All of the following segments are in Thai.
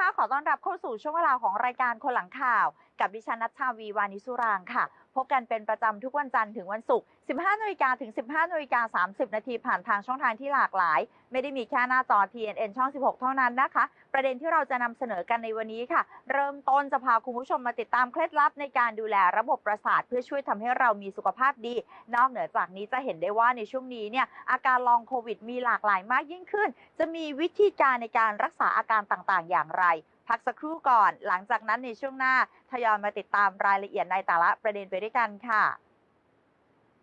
คะขอต้อนรับเข้าสู่ช่วงเวลาของรายการคนหลังข่าว กับดิฉันนัชชาวีวานิสุรางค่ะ พบกันเป็นประจำทุกวันจันทร์ถึงวันศุกร์ 15นาฬิกาถึง 15นาฬิกา30 นาทีผ่านทางช่องทางที่หลากหลาย ไม่ได้มีแค่หน้าจอ TNN ช่อง 16 เท่านั้นนะคะ ประเด็นที่เราจะนำเสนอกันในวันนี้ค่ะ เริ่มต้นจะพาคุณผู้ชมมาติดตามเคล็ดลับในการดูแลระบบประสาท เพื่อช่วยทำให้เรามีสุขภาพดี นอกเหนือจากนี้จะเห็นได้ว่าในช่วงนี้เนี่ยอาการลองโควิดมีหลากหลายมากยิ่งขึ้น จะมีวิธีการในการรักษาอาการต่างๆ อย่างไร พักสักครู่ก่อน หลังจากนั้นในช่วงหน้าทยอยมาติดตามรายละเอียดในแต่ละประเด็นไปด้วยกันค่ะ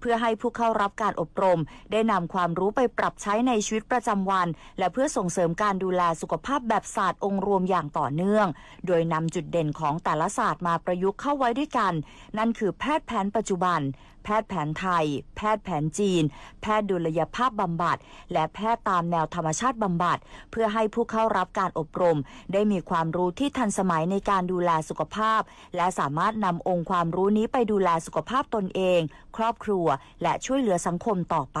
เพื่อให้ผู้เข้ารับการอบรม ได้นำความรู้ไปปรับใช้ในชีวิตประจำวัน และเพื่อส่งเสริมการดูแลสุขภาพแบบศาสตร์องค์รวมอย่างต่อเนื่อง โดยนำจุดเด่นของแต่ละศาสตร์มาประยุกต์เข้าไว้ด้วยกัน นั่นคือแพทย์แผนปัจจุบันแพทย์แผนไทย แพทย์แผนจีน แพทย์ดุลยภาพบำบัด และแพทย์ตามแนวธรรมชาติบำบัด เพื่อให้ผู้เข้ารับการอบรม ได้มีความรู้ที่ทันสมัยในการดูแลสุขภาพ และสามารถนำองค์ความรู้นี้ไปดูแลสุขภาพตนเอง ครอบครัว และช่วยเหลือสังคมต่อไป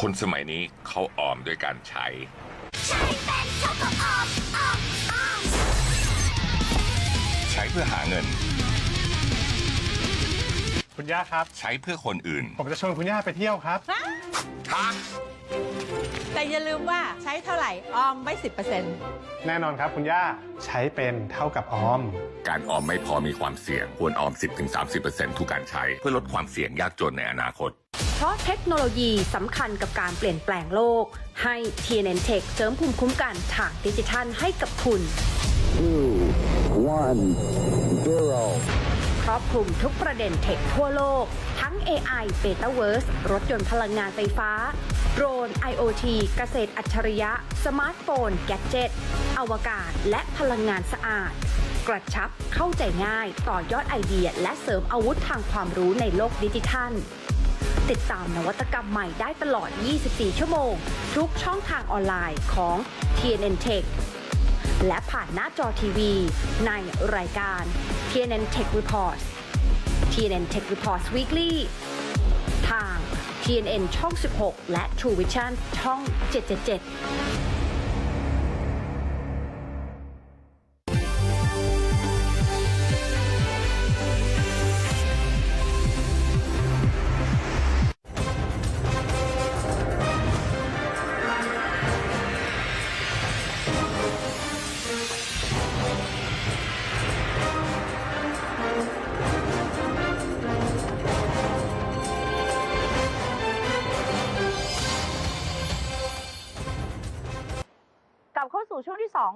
คนสมัยนี้เขาออมด้วยการใช้ใช้เพื่อหาเงิน คุณย่าครับ ใช้เพื่อคนอื่น ผมจะชวนคุณย่าไปเที่ยวครับแต่อย่าลืมว่าใช้เท่าไหร่ออมไว้สิบเปอร์เซ็นต์แน่นอนครับคุณย่าใช้เป็นเท่ากับออม การออมไม่พอมีความเสี่ยง ควรออม 10-30%ทุกการใช้ เพื่อลดความเสี่ยงยากจนในอนาคตเพ ราะเทคโนโลยีสำคัญกับการเปลี่ยนแปลงโลก ให้ TNN Tech เสริมภูมิคุ้มกันทางดิจิทัลให้กับคุณ two, one, zero. ครอบคลุมทุกประเด็นเทคทั่วโลก ทั้ง AI b e t a v e r s e รถยนต์พลังงานไฟฟ้า โดรน IoT เกษตรอัจฉริยะ สมาร์ทโฟน แกจเจตอวกาศ และพลังงานสะอาด กระชับเข้าใจง่าย ต่อยอดไอเดีย และเสริมอาวุธทางความรู้ในโลกดิจิทัล ติดตามนวัตกรรมใหม่ได้ตลอด 24 ชั่วโมง ทุกช่องทางออนไลน์ของ TNN Tech และผ่านหน้าจอทีวี ในรายการ TNN Tech Report TNN Tech Report Weekly ทาง TNN ช่อง 16 และ True Vision ช่อง 777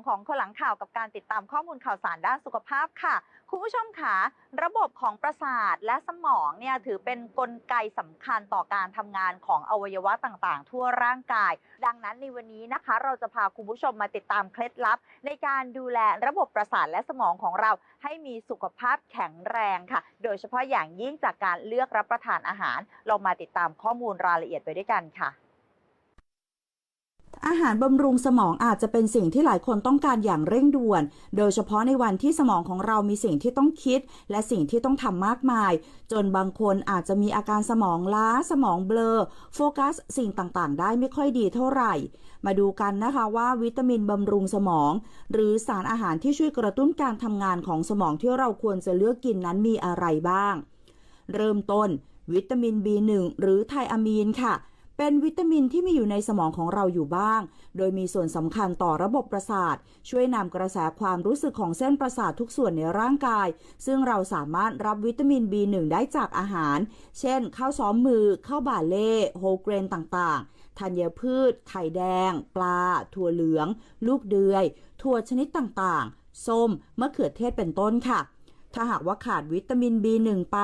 ของคนหลังข่าวกับการติดตามข้อมูลข่าวสารด้านสุขภาพค่ะ คุณผู้ชมค่ะระบบของประสาทและสมองเนี่ยถือเป็นนกลไกสำคัญต่อการทำงานของอวัยวะต่างๆ ทั่วร่างกาย ดังนั้นในวันนี้นะคะ เราจะพาคุณผู้ชมมาติดตามเคล็ดลับ ในการดูแลระบบประสาทและสมองของเรา ให้มีสุขภาพแข็งแรงค่ะ โดยเฉพาะอย่างยิ่งจากการเลือกรับประทานอาหาร เรามาติดตามข้อมูลรายละเอียดไปด้วยกันค่ะ อาหารบำรุงสมองอาจจะเป็นสิ่งที่หลายคนต้องการอย่างเร่งด่วน โดยเฉพาะในวันที่สมองของเรามีสิ่งที่ต้องคิด และสิ่งที่ต้องทำมากมาย จนบางคนอาจจะมีอาการสมองล้า สมองเบลอ โฟกัสสิ่งต่างๆ ได้ไม่ค่อยดีเท่าไหร่ มาดูกันนะคะว่าวิตามินบำรุงสมอง หรือสารอาหารที่ช่วยกระตุ้นการทำงานของสมองที่เราควรจะเลือกกินนั้นมีอะไรบ้าง เริ่มต้น วิตามิน B1 หรือไทอะมีนค่ะ เป็นวิตามินที่มีอยู่ในสมองของเราอยู่บ้าง โดยมีส่วนสำคัญต่อระบบประสาท ช่วยนำกระแสความรู้สึกของเส้นประสาททุกส่วนในร่างกาย ซึ่งเราสามารถรับวิตามิน B1 ได้จากอาหาร เช่น ข้าวซ้อมมือ ข้าวบาเล่โฮเกรนต่างๆ ธัญพืช ไข่แดง ปลา ถั่วเหลือง ลูกเดือย ถั่วชนิดต่างๆ ส้ม มะเขือเทศเป็นต้นค่ะ ถ้าหากว่าขาดวิตามิน B1 ไป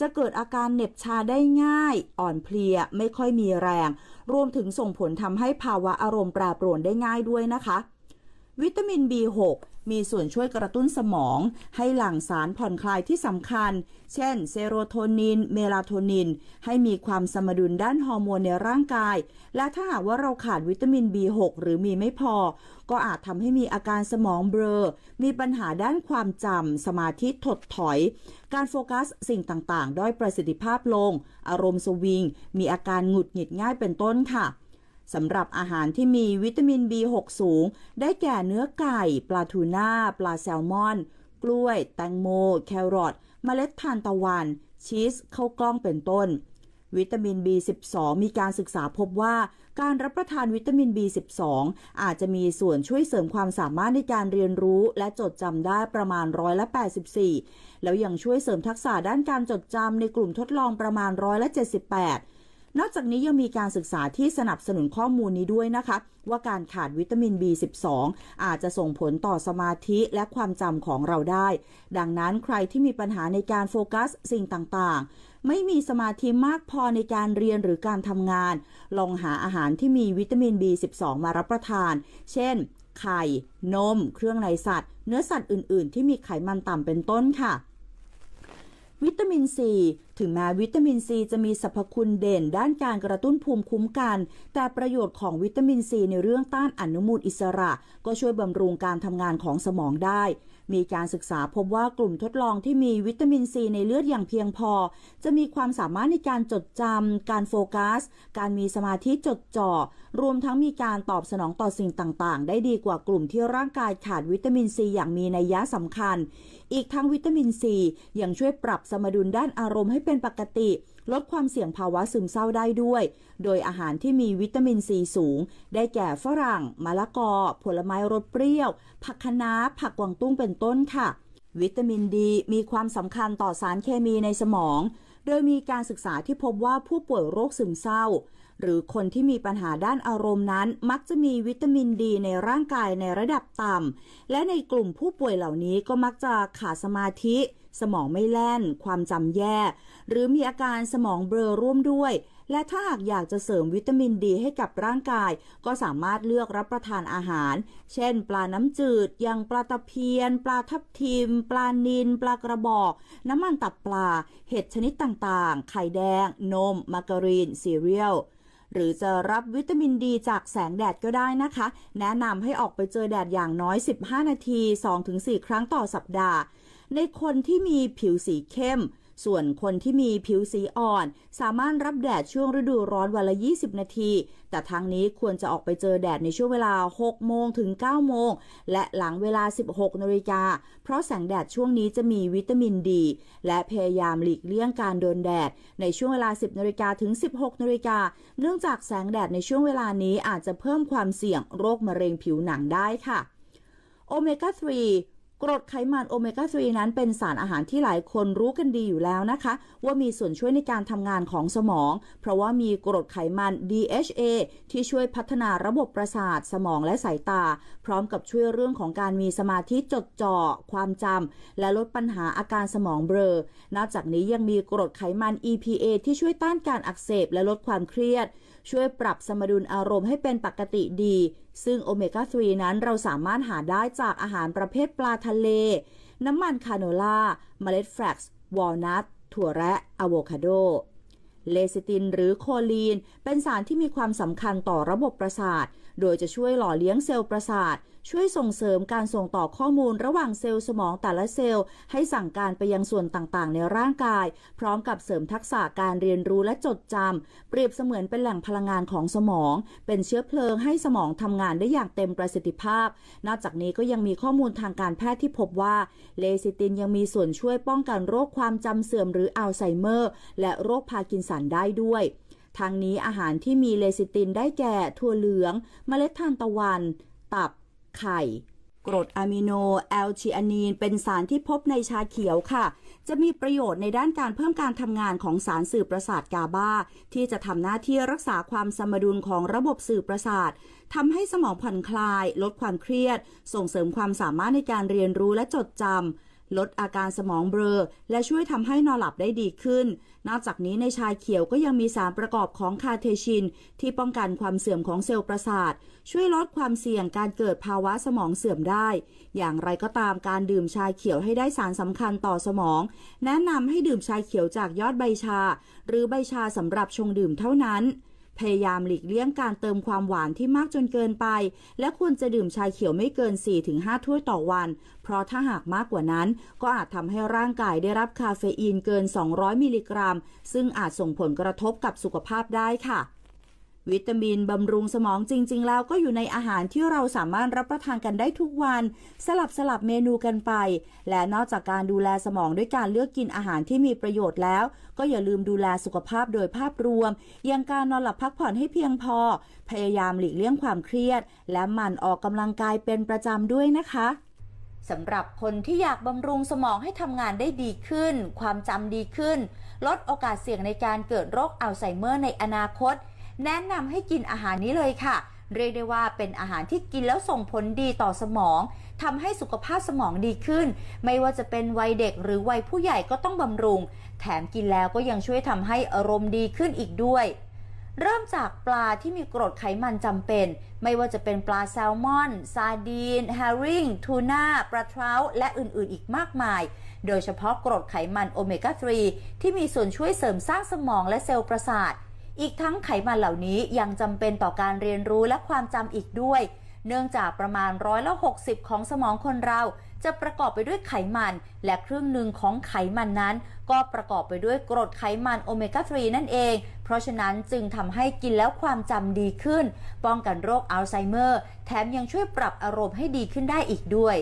จะเกิดอาการเหน็บชาได้ง่าย อ่อนเพลียไม่ค่อยมีแรง รวมถึงส่งผลทำให้ภาวะอารมณ์แปรปรวนได้ง่ายด้วยนะคะ วิตามิน B6 มีส่วนช่วยกระตุ้นสมอง ให้หลั่งสารผ่อนคลายที่สำคัญ เช่น เซโรโทนิน เมลาโทนิน ให้มีความสมดุลด้านฮอร์โมนในร่างกาย และถ้าหากว่าเราขาดวิตามิน B6 หรือมีไม่พอ ก็อาจทำให้มีอาการสมองเบลอ มีปัญหาด้านความจำ สมาธิถดถอย การโฟกัสสิ่งต่างๆ ด้อยประสิทธิภาพลง อารมณ์สวิง มีอาการหงุดหงิดง่ายเป็นต้นค่ะ สำหรับอาหารที่มีวิตามิน B6 สูง ได้แก่เนื้อไก่ ปลาทูน่า ปลาแซลมอน กล้วย แตงโม แครอทเมล็ดทานตะวัน ชีสข้าวกล้องเป็นต้น วิตามิน B12 มีการศึกษาพบว่าการรับประทานวิตามิน B12 อาจจะมีส่วนช่วยเสริมความสามารถในการเรียนรู้ และจดจำได้ประมาณร้อยละ84 แล้วยังช่วยเสริมทักษะด้านการจดจำในกลุ่มทดลองประมาณร้อยละ78 นอกจากนี้ยังมีการศึกษาที่สนับสนุนข้อมูลนี้ด้วยนะคะ ว่าการขาดวิตามิน B12 อาจจะส่งผลต่อสมาธิและความจำของเราได้ ดังนั้นใครที่มีปัญหาในการโฟกัสสิ่งต่างๆ ไม่มีสมาธิมากพอในการเรียนหรือการทำงาน ลองหาอาหารที่มีวิตามิน B12 มารับประทาน เช่น ไข่ นม เครื่องในสัตว์ เนื้อสัตว์อื่น ๆ ที่มีไขมันต่ำเป็นต้นค่ะ วิตามินซีถึงแม้วิตามินซีจะมีสรรพคุณเด่นด้านการกระตุ้นภูมิคุ้มกัน แต่ประโยชน์ของวิตามินซีในเรื่องต้านอนุมูลอิสระ ก็ช่วยบำรุงการทำงานของสมองได้ มีการศึกษาพบว่ากลุ่มทดลองที่มีวิตามินซีในเลือดอย่างเพียงพอ จะมีความสามารถในการจดจำ การโฟกัส การมีสมาธิจดจ่อ รวมทั้งมีการตอบสนองต่อสิ่งต่าง ๆ ได้ดีกว่ากลุ่มที่ร่างกายขาดวิตามินซีอย่างมีนัยยะสำคัญ อีกทั้งวิตามินซียังช่วยปรับสมดุลด้านอารมณ์ให้เป็นปกติ ลดความเสี่ยงภาวะซึมเศร้าได้ด้วย โดยอาหารที่มีวิตามินซีสูง ได้แก่ฝรั่ง มะละกอ ผลไม้รสเปรี้ยว ผักคะน้า ผักกวางตุ้งเป็นต้นค่ะ วิตามินดีมีความสำคัญต่อสารเคมีในสมอง โดยมีการศึกษาที่พบว่าผู้ป่วยโรคซึมเศร้า หรือคนที่มีปัญหาด้านอารมณ์นั้น มักจะมีวิตามินดีในร่างกายในระดับต่ำและในกลุ่มผู้ป่วยเหล่านี้ก็มักจะขาดสมาธิ สมองไม่แล่น ความจำแย่ หรือมีอาการสมองเบลอร่วมด้วย และถ้าหากอยากจะเสริมวิตามินดีให้กับร่างกาย ก็สามารถเลือกรับประทานอาหาร เช่น ปลาน้ำจืดอย่างปลาตะเพียน ปลาทับทิม ปลานิลปลากระบอก น้ำมันตับปลา เห็ดชนิดต่างๆ ไข่แดง นม มาการีนซีเรียลหรือจะรับวิตามินดีจากแสงแดดก็ได้นะคะ แนะนำให้ออกไปเจอแดดอย่างน้อย 15 นาที 2-4 ครั้งต่อสัปดาห์ ในคนที่มีผิวสีเข้ม ส่วนคนที่มีผิวสีอ่อน สามารถรับแดดช่วงฤดูร้อนวันละ 20 นาที แต่ทางนี้ควรจะออกไปเจอแดดในช่วงเวลา 6 โมงถึง 9 โมง และหลังเวลา 16 นาฬิกา เพราะแสงแดดช่วงนี้จะมีวิตามินดี และพยายามหลีกเลี่ยงการโดนแดด ในช่วงเวลา 10 นาฬิกาถึง 16 นาฬิกา เนื่องจากแสงแดดในช่วงเวลานี้อาจจะเพิ่มความเสี่ยงโรคมะเร็งผิวหนังได้ค่ะโอเมก้า 3 กรดไขมันโอเมก้า 3 นั้นเป็นสารอาหารที่หลายคนรู้กันดีอยู่แล้วนะคะ ว่ามีส่วนช่วยในการทำงานของสมอง เพราะว่ามีกรดไขมัน DHA ที่ช่วยพัฒนาระบบประสาทสมองและสายตา พร้อมกับช่วยเรื่องของการมีสมาธิจดจ่อความจำและลดปัญหาอาการสมองเบลอนอกจากนี้ยังมีกรดไขมัน EPA ที่ช่วยต้านการอักเสบและลดความเครียด ช่วยปรับสมดุลอารมณ์ให้เป็นปกติดี ซึ่งโอเมก้า 3 นั้นเราสามารถหาได้จากอาหารประเภทปลาทะเล น้ำมันคาโนล่า เมล็ดแฟลกซ์ วอลนัท ถั่วแระอะโวคาโด เลซิตินหรือโคลีน เป็นสารที่มีความสำคัญต่อระบบประสาท โดยจะช่วยหล่อเลี้ยงเซลล์ประสาท ช่วยส่งเสริมการส่งต่อข้อมูลระหว่างเซลล์สมองแต่ละเซลล์ ให้สั่งการไปยังส่วนต่างๆ ในร่างกาย พร้อมกับเสริมทักษะการเรียนรู้และจดจำเปรียบเสมือนเป็นแหล่งพลังงานของสมอง เป็นเชื้อเพลิงให้สมองทำงานได้อย่างเต็มประสิทธิภาพ นอกจากนี้ก็ยังมีข้อมูลทางการแพทย์ที่พบว่าเลซิตินยังมีส่วนช่วยป้องกันโรคความจำเสื่อมหรืออัลไซเมอร์ และโรคพาร์กินสันได้ด้วยทางนี้อาหารที่มีเลซิตินได้แก่ ถั่วเหลือง เมล็ดทานตะวัน ตับ ไข่ กรดอะมิโนแอลชิอานีน เป็นสารที่พบในชาเขียวค่ะ จะมีประโยชน์ในด้านการเพิ่มการทำงานของสารสื่อประสาทกาบาที่จะทำหน้าที่รักษาความสมดุลของระบบสื่อประสาททำให้สมองผ่อนคลาย ลดความเครียด ส่งเสริมความสามารถในการเรียนรู้และจดจำ ลดอาการสมองเบลอ และช่วยทำให้นอนหลับได้ดีขึ้น นอกจากนี้ในชาเขียวก็ยังมีสารประกอบของคาเทชิน ที่ป้องกันความเสื่อมของเซลล์ประสาท ช่วยลดความเสี่ยงการเกิดภาวะสมองเสื่อมได้ อย่างไรก็ตามการดื่มชาเขียวให้ได้สารสำคัญต่อสมอง แนะนำให้ดื่มชาเขียวจากยอดใบชา หรือใบชาสำหรับชงดื่มเท่านั้น พยายามหลีกเลี่ยงการเติมความหวานที่มากจนเกินไป และควรจะดื่มชาเขียวไม่เกิน 4-5 ถ้วยต่อวัน เพราะถ้าหากมากกว่านั้น ก็อาจทำให้ร่างกายได้รับคาเฟอีนเกิน 200 มิลลิกรัม ซึ่งอาจส่งผลกระทบกับสุขภาพได้ค่ะ วิตามินบำรุงสมองจริง ๆ แล้วก็อยู่ในอาหารที่เราสามารถรับประทานกันได้ทุกวัน สลับสลับเมนูกันไป และนอกจากการดูแลสมองด้วยการเลือกกินอาหารที่มีประโยชน์แล้ว ก็อย่าลืมดูแลสุขภาพโดยภาพรวม อย่างการนอนหลับพักผ่อนให้เพียงพอ พยายามหลีกเลี่ยงความเครียด และหมั่นออกกำลังกายเป็นประจำด้วยนะคะสำหรับคนที่อยากบำรุงสมองให้ทำงานได้ดีขึ้น ความจำดีขึ้น ลดโอกาสเสี่ยงในการเกิดโรคอัลไซเมอร์ในอนาคต แนะนำให้กินอาหารนี้เลยค่ะ เรียกได้ว่าเป็นอาหารที่กินแล้วส่งผลดีต่อสมองทำให้สุขภาพสมองดีขึ้น ไม่ว่าจะเป็นวัยเด็กหรือวัยผู้ใหญ่ก็ต้องบำรุง แถมกินแล้วก็ยังช่วยทำให้อารมณ์ดีขึ้นอีกด้วย เริ่มจากปลาที่มีกรดไขมันจำเป็น ไม่ว่าจะเป็นปลาแซลมอน ซาดีนแฮริงทูน่าปลาทราและอื่นๆ อีกมากมาย โดยเฉพาะกรดไขมันโอเมก้า 3 ที่มีส่วนช่วยเสริมสร้างสมองและเซลล์ประสาท อีกทั้งไขมันเหล่านี้ยังจำเป็นต่อการเรียนรู้และความจำอีกด้วย เนื่องจากประมาณร้อยละ60 ของสมองคนเรา จะประกอบไปด้วยไขมัน และครึ่งหนึ่งของไขมันนั้น ก็ประกอบไปด้วยกรดไขมันโอเมก้า 3 นั่นเอง เพราะฉะนั้นจึงทำให้กินแล้วความจำดีขึ้น ป้องกันโรคอัลไซเมอร์ แถมยังช่วยปรับอารมณ์ให้ดีขึ้นได้อีกด้วย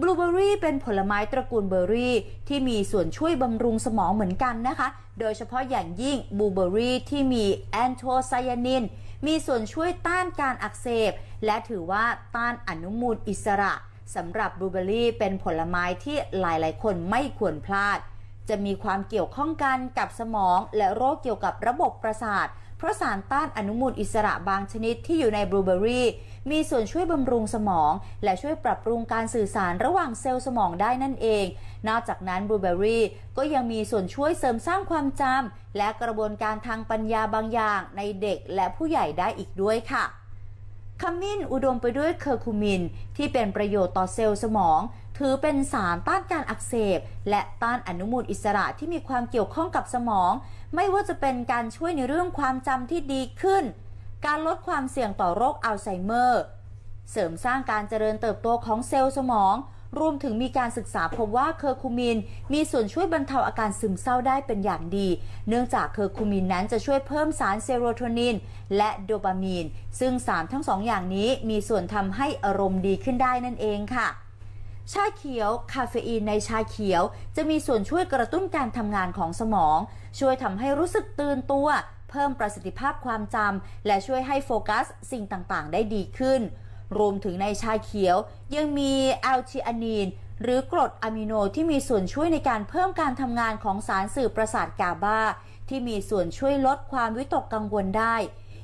บลูเบอรี่เป็นผลไม้ตระกูลเบอร์รี่ ที่มีส่วนช่วยบำรุงสมองเหมือนกันนะคะ โดยเฉพาะอย่างยิ่งบลูเบอรี่ที่มีแอนโทไซยานิน มีส่วนช่วยต้านการอักเสบ และถือว่าต้านอนุมูลอิสระสำหรับบลูเบอรี่เป็นผลไม้ที่หลายๆ คนไม่ควรพลาด จะมีความเกี่ยวข้องกันกับสมองและโรคเกี่ยวกับระบบประสาท เพราะสารต้านอนุมูลอิสระบางชนิดที่อยู่ในบลูเบอรี่มีส่วนช่วยบำรุงสมอง และช่วยปรับปรุงการสื่อสารระหว่างเซลล์สมองได้นั่นเอง นอกจากนั้นบลูเบอรี่ก็ยังมีส่วนช่วยเสริมสร้างความจำและกระบวนการทางปัญญาบางอย่างในเด็กและผู้ใหญ่ได้อีกด้วยค่ะขมิ้นอุดมไปด้วยเคอร์คูมิน ที่เป็นประโยชน์ต่อเซลล์สมอง ถือเป็นสารต้านการอักเสบ และต้านอนุมูลอิสระที่มีความเกี่ยวข้องกับสมอง ไม่ว่าจะเป็นการช่วยในเรื่องความจำที่ดีขึ้น การลดความเสี่ยงต่อโรคอัลไซเมอร์ เสริมสร้างการเจริญเติบโตของเซลล์สมอง รวมถึงมีการศึกษาพบว่าเคอร์คูมิน มีส่วนช่วยบรรเทาอาการซึมเศร้าได้เป็นอย่างดี เนื่องจากเคอร์คูมินนั้นจะช่วยเพิ่มสารเซโรโทนิน และโดปามีน ซึ่งสารทั้งสองอย่างนี้มีส่วนทำให้อารมณ์ดีขึ้นได้นั่นเองค่ะ ชาเขียว คาเฟอีนในชาเขียว จะมีส่วนช่วยกระตุ้นการทำงานของสมอง ช่วยทำให้รู้สึกตื่นตัว เพิ่มประสิทธิภาพความจำและช่วยให้โฟกัสสิ่งต่างๆ ได้ดีขึ้น รวมถึงในชาเขียว ยังมีแอลชิอานีน หรือกรดอะมิโนที่มีส่วนช่วยในการเพิ่มการทำงานของสารสื่อประสาทกาบาที่มีส่วนช่วยลดความวิตกกังวลได้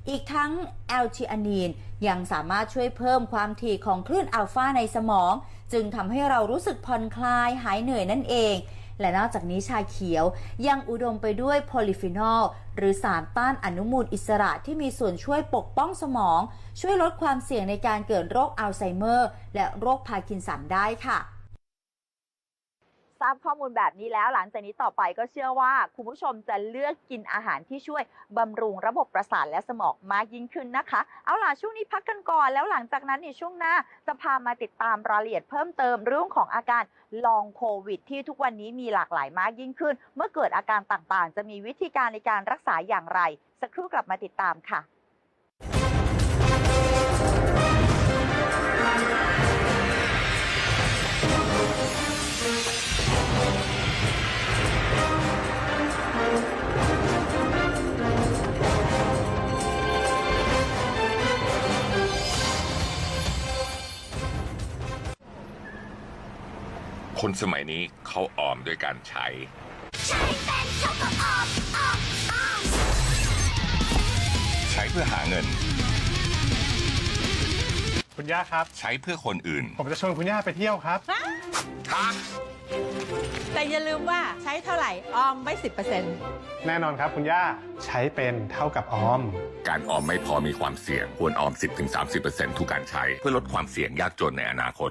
อีกทั้งแอลชิอานีนยังสามารถช่วยเพิ่มความถี่ของคลื่นอัลฟาในสมอง จึงทำให้เรารู้สึกผ่อนคลายหายเหนื่อยนั่นเอง และนอกจากนี้ชาเขียวยังอุดมไปด้วยโพลิฟีนอล หรือสารต้านอนุมูลอิสระที่มีส่วนช่วยปกป้องสมอง ช่วยลดความเสี่ยงในการเกิดโรคอัลไซเมอร์ และโรคพาร์กินสันได้ค่ะ ราบข้อมูลแบบนี้แล้ว หลังจากนี้ต่อไปก็เชื่อว่า คุณผู้ชมจะเลือกกินอาหารที่ช่วยบำรุงระบบประสาทและสมองมากยิ่งขึ้นนะคะ เอาล่ะช่วงนี้พักกันก่อน แล้วหลังจากนั้นในช่วงหน้าจะพามาติดตามรายละเอียดเพิ่มเติมเรื่องของอาการลองโควิด ที่ทุกวันนี้มีหลากหลายมากยิ่งขึ้น เมื่อเกิดอาการต่างๆ จะมีวิธีการในการรักษาอย่างไร สักครู่กลับมาติดตามค่ะ คนสมัยนี้เขาออมด้วยการใช้ใช้เพื่อหาเงิน คุณย่าครับ ใช้เพื่อคนอื่น ผมจะชวนคุณย่าไปเที่ยวครับแต่อย่าลืมว่าใช้เท่าไหร่ออมไว้10%แน่นอนครับคุณย่าใช้เป็นเท่ากับออม การออมไม่พอมีความเสี่ยง ควรออม 10-30%ทุกการใช้ เพื่อลดความเสี่ยงยากจนในอนาคต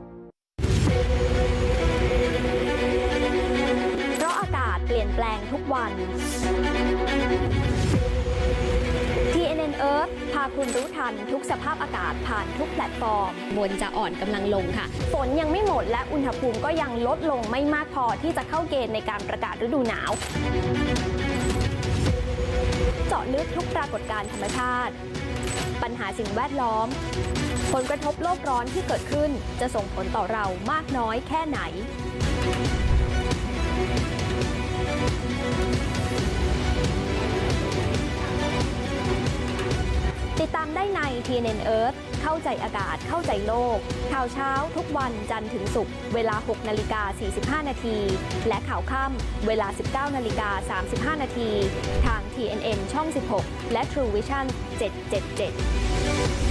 ปลี่ยนแปลงทุกวัน TNN Earth พาคุณรู้ทันทุกสภาพอากาศผ่านทุกแพลตฟอร์มมวลจะอ่อนกำลังลงค่ะ ฝนยังไม่หมดและอุณหภูมิก็ยังลดลงไม่มากพอที่จะเข้าเกณฑ์ในการประกาศฤดูหนาว เจาะลึกทุกปรากฏการณ์ธรรมชาติ ปัญหาสิ่งแวดล้อม ผลกระทบโลกร้อนที่เกิดขึ้นจะส่งผลต่อเรามากน้อยแค่ไหน ติดตามได้ใน TNN Earth เข้าใจอากาศเข้าใจโลก ข่าวเช้าทุกวันจันทร์ถึงศุกร์เวลา 6 นาฬิกา 45 นาที และข่าวค่ำเวลา 19 นาฬิกา 35 นาที ทาง TNN ช่อง 16 และ True Vision 777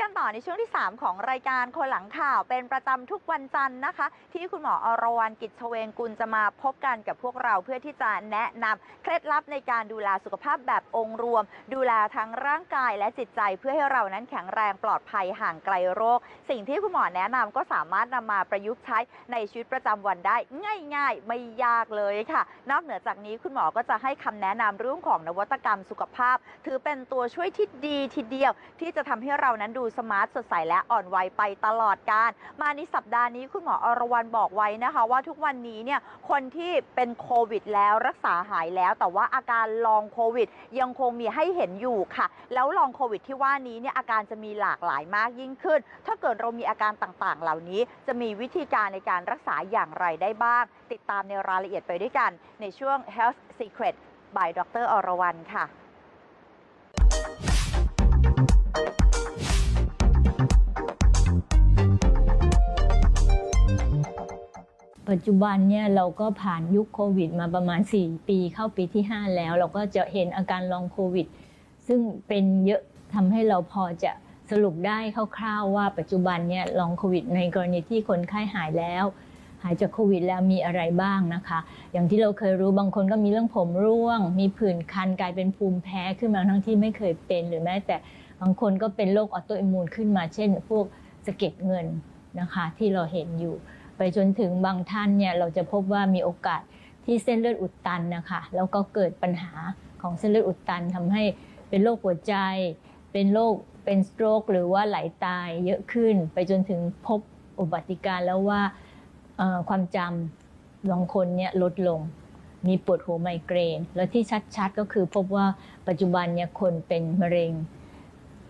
ก ลับมาอยู่ด้วยกันต่อในช่วงที่ 3 ของรายการคนหลังข่าวเป็นประจำทุกวันจันทร์นะคะ ที่คุณหมออรวรรณกิจเฉวงกุลจะมาพบกันกับพวกเราเพื่อที่จะแนะนำเคล็ดลับในการดูแลสุขภาพแบบองค์รวม ดูแลทั้งร่างกายและจิตใจเพื่อให้เรานั้นแข็งแรงปลอดภัยห่างไกลโรค สิ่งที่คุณหมอแนะนำก็สามารถนำมาประยุกต์ใช้ในชีวิตประจำวันได้ง่าย ๆ ไม่ยากเลยค่ะ นอกเหนือจากนี้คุณหมอก็จะให้คำแนะนำเรื่องของนวัตกรรมสุขภาพ ถือเป็นตัวช่วยที่ดีทีเดียวที่จะทำให้เรานั้นดูสมาร์ทสดใสและอ่อนวัยไปตลอดการ มาในสัปดาห์นี้คุณหมออรวรรณบอกไว้นะคะ ว่าทุกวันนี้เนี่ยคนที่เป็นโควิดแล้วรักษาหายแล้ว แต่ว่าอาการลองโควิด ยังคงมีให้เห็นอยู่ค่ะ แล้วลองโควิดที่ว่านี้เนี่ยอาการจะมีหลากหลายมากยิ่งขึ้น ถ้าเกิดเรามีอาการต่างๆ เหล่านี้ จะมีวิธีการในการรักษาอย่างไรได้บ้าง ติดตามในรายละเอียดไปด้วยกัน ในช่วง Health Secret by ดรอรวรรณค่ะ ปัจจุบันเนี่ยเราก็ผ่านยุคโควิดมาประมาณ 4 ปีเข้าปีที่ 5 แล้ว เราก็จะเห็นอาการลองโควิด ซึ่งเป็นเยอะทำให้เราพอจะสรุปได้คร่าวๆว่าปัจจุบันเนี่ยลองโควิดในกรณีที่คนไข้หายแล้ว หายจากโควิดแล้วมีอะไรบ้างนะคะ อย่างที่เราเคยรู้บางคนก็มีเรื่องผมร่วง มีผื่นคันกลายเป็นภูมิแพ้ขึ้นมาทั้งที่ไม่เคยเป็น หรือแม้แต่บางคนก็เป็นโรคออโตอิมมูนขึ้นมา เช่น พวกสะเก็ดเงินนะคะที่เราเห็นอยู่ ไปจนถึงบางท่านเนี่ยเราจะพบว่ามีโอกาสที่เส้นเลือดอุดตันนะคะแล้วก็เกิดปัญหาของเส้นเลือดอุดตันทำให้เป็นโรคหัวใจ เป็นโรคเป็นสโตรกหรือว่าไหลตายเยอะขึ้น ไปจนถึงพบอุบัติการณ์แล้วว่าความจำบางคนเนี่ยลดลง มีปวดหัวไมเกรน แล้วที่ชัดๆก็คือพบว่าปัจจุบันเนี่ยคนเป็นมะเร็ง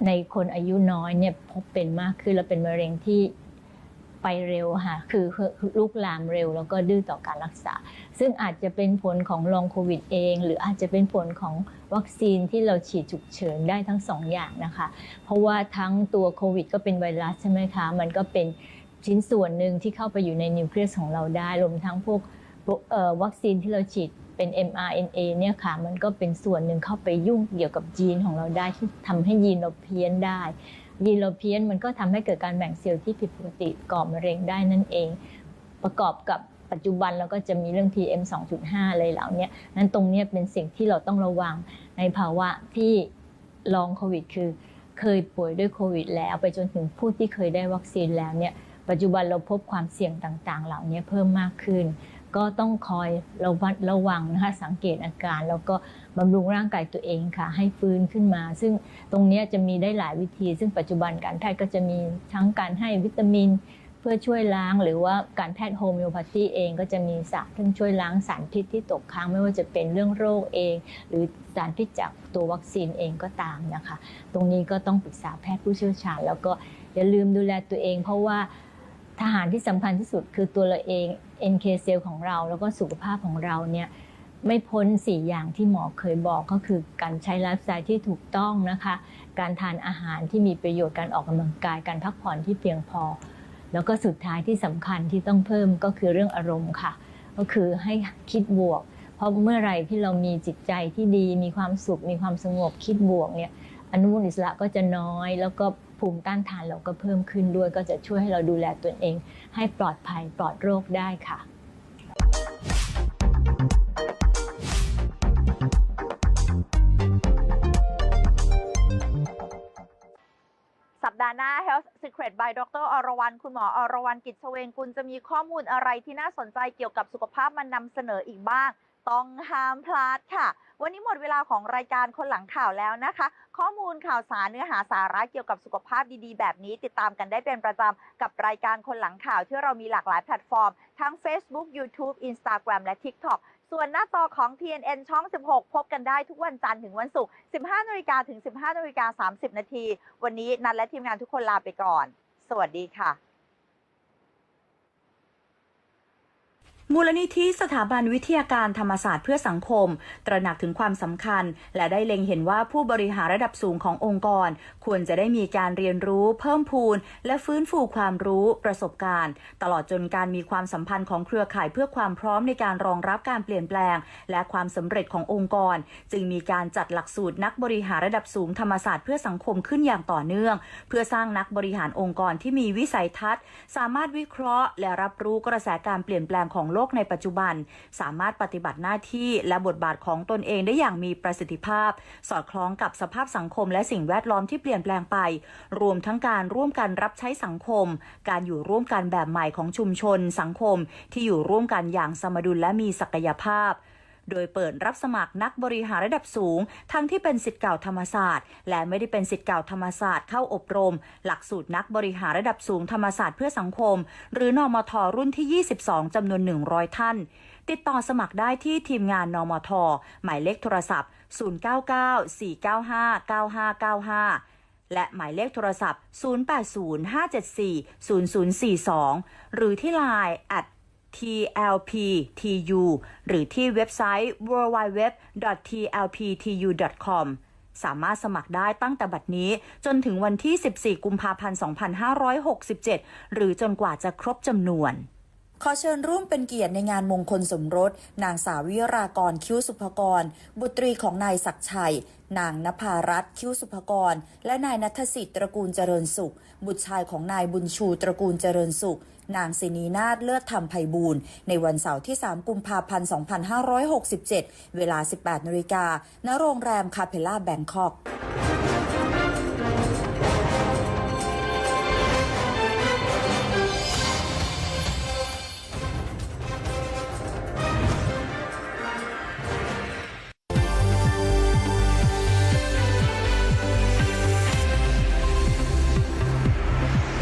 ในคนอายุน้อยเนี่ยพบเป็นมากขึ้นแล้วเป็นมะเร็งที่ ไปเร็วค่ะคือลุกลามเร็ว แล้วก็ดื้อต่อการรักษา ซึ่งอาจจะเป็นผลของลองโควิดเอง หรืออาจจะเป็นผลของวัคซีนที่เราฉีดฉุกเฉินได้ทั้งสองอย่างนะคะ เพราะว่าทั้งตัวโควิด ก็เป็นไวรัสใช่ไหมคะ มันก็เป็นชิ้นส่วนหนึ่งที่เข้าไปอยู่ในนิวเคลียสของเราได้รวมทั้งพวกวัคซีนที่เราฉีดเป็น mRNA เนี่ยค่ะ มันก็เป็นส่วนหนึ่งเข้าไปยุ่งเกี่ยวกับยีนของเราได้ที่ทำให้ยีนเราเพี้ยนได้ ยีนเราเพี้ยนมันก็ทำให้เกิดการแบ่งเซลล์ที่ผิดปกติก่อมะเร็งได้นั่นเอง ประกอบกับปัจจุบันเราก็จะมีเรื่อง PM 2.5 อะไรเหล่านี้นั้นตรงนี้เป็นสิ่งที่เราต้องระวังในภาวะที่ลองโควิด คือ เคยป่วยด้วยโควิด แล้วไปจนถึงผู้ที่เคยได้วัคซีนแล้วเนี่ยปัจจุบันเราพบความเสี่ยงต่างๆ เหล่านี้เพิ่มมากขึ้น ก็ต้องคอยระวัดระวังนะคะสังเกตอาการแล้วก็บำรุงร่างกายตัวเองค่ะ ให้ฟื้นขึ้นมา ซึ่งตรงนี้จะมีได้หลายวิธี ซึ่งปัจจุบันการแพทย์ก็จะมีทั้งการให้วิตามิน เพื่อช่วยล้าง หรือว่าการแพทย์โฮมิโอพาธีเองก็จะมีสารที่ช่วยล้างสารพิษที่ตกค้างไม่ว่าจะเป็นเรื่องโรคเอง หรือสารพิษจากตัววัคซีนเองก็ตามนะคะ ตรงนี้ก็ต้องปรึกษาแพทย์ผู้เชี่ยวชาญ แล้วก็อย่าลืมดูแลตัวเอง เพราะว่า ทหารที่สำคัญที่สุดคือตัวเราเอง NK เซลล์ของเราแล้วก็สุขภาพของเราเนี่ยไม่พ้น 4 อย่างที่หมอเคยบอกก็คือการใช้ไลฟ์สไตล์ที่ถูกต้องนะคะ การทานอาหารที่มีประโยชน์การออกกำลังกาย การพักผ่อนที่เพียงพอ แล้วก็สุดท้ายที่สำคัญที่ต้องเพิ่มก็คือเรื่องอารมณ์ค่ะ ก็คือให้คิดบวก เพราะเมื่อไรที่เรามีจิตใจที่ดี มีความสุข มีความสงบคิดบวกเนี่ยอนุมูลอิสระก็จะน้อยแล้วก็ ภูมิต้านทานเราก็เพิ่มขึ้นด้วยก็จะช่วยให้เราดูแลตัวเอง ให้ปลอดภัยปลอดโรคได้ค่ะสัปดาห์หน้า Health Secret by ดรอรวรรณคุณหมออรวรรณกิจเชเวงกุลจะมีข้อมูลอะไรที่น่าสนใจเกี่ยวกับสุขภาพมานำเสนออีกบ้าง ต้องห้ามพลาดค่ะ วันนี้หมดเวลาของรายการคนหลังข่าวแล้วนะคะ ข้อมูลข่าวสารเนื้อหาสาระเกี่ยวกับสุขภาพดีๆ แบบนี้ ติดตามกันได้เป็นประจำกับรายการคนหลังข่าวที่เรามีหลากหลายแพลตฟอร์ม ทั้ง Facebook YouTube Instagram และ TikTok ส่วนหน้าจอของ TNN ช่อง 16 พบกันได้ทุกวันจันทร์ถึงวันศุกร์ 15นาฬิกาถึง 15นาฬิกา30 นาที วันนี้นันและทีมงานทุกคนลาไปก่อน สวัสดีค่ะ มูลนิธิสถาบันวิทยาการธรรมศาสตร์เพื่อสังคม ตระหนักถึงความสำคัญ และได้เล็งเห็นว่าผู้บริหารระดับสูงขององค์กร ควรจะได้มีการเรียนรู้ เพิ่มพูน และฟื้นฟูความรู้ประสบการณ์ ตลอดจนการมีความสัมพันธ์ของเครือข่ายเพื่อความพร้อมในการรองรับการเปลี่ยนแปลง และความสำเร็จขององค์กร จึงมีการจัดหลักสูตรนักบริหารระดับสูงธรรมศาสตร์เพื่อสังคมขึ้นอย่างต่อเนื่อง เพื่อสร้างนักบริหารองค์กรที่มีวิสัยทัศน์ สามารถวิเคราะห์ และรับรู้กระแสการเปลี่ยนแปลงของโลกในปัจจุบัน สามารถปฏิบัติหน้าที่และบทบาทของตนเองได้อย่างมีประสิทธิภาพ สอดคล้องกับสภาพสังคมและสิ่งแวดล้อมที่เปลี่ยนแปลงไป รวมทั้งการร่วมกันรับใช้สังคม การอยู่ร่วมกันแบบใหม่ของชุมชน สังคมที่อยู่ร่วมกันอย่างสมดุลและมีศักยภาพ โดยเปิดรับสมัครนักบริหารระดับสูง ทั้งที่เป็นสิทธิ์เก่าธรรมศาสตร์ และไม่ได้เป็นสิทธิ์เก่าธรรมศาสตร์เข้าอบรม หลักสูตรนักบริหารระดับสูงธรรมศาสตร์เพื่อสังคม หรือนอมทรุ่นที่ 22 จำนวน 100 ท่าน ติดต่อสมัครได้ที่ทีมงานนมท หมายเลขโทรศัพท์ 099-495-9595และหมายเลขโทรศัพท์ 0805740042 หรือที่ไลน์ at tlptu หรือที่เว็บไซต์ www.tlptu.com สามารถสมัครได้ตั้งแต่บัดนี้จนถึงวันที่ 14 กุมภาพันธ์ 2567 หรือจนกว่าจะครบจำนวน ขอเชิญร่วมเป็นเกียรติในงานมงคลสมรส นางสาววิรากรคิ้วสุภกร บุตรีของนายศักชัย นางนภารัตน์คิ้วสุภกร และนายนัทสิทธิ์ตระกูลเจริญสุข บุตรชายของนายบุญชูตระกูลเจริญสุข นางศินีนาถเลือดธรรมไพบูลย์ในวันเสาร์ที่ 3 กุมภาพันธ์ 2567 เวลา 18นาฬิกาณโรงแรมคาเพล่าแบงคอก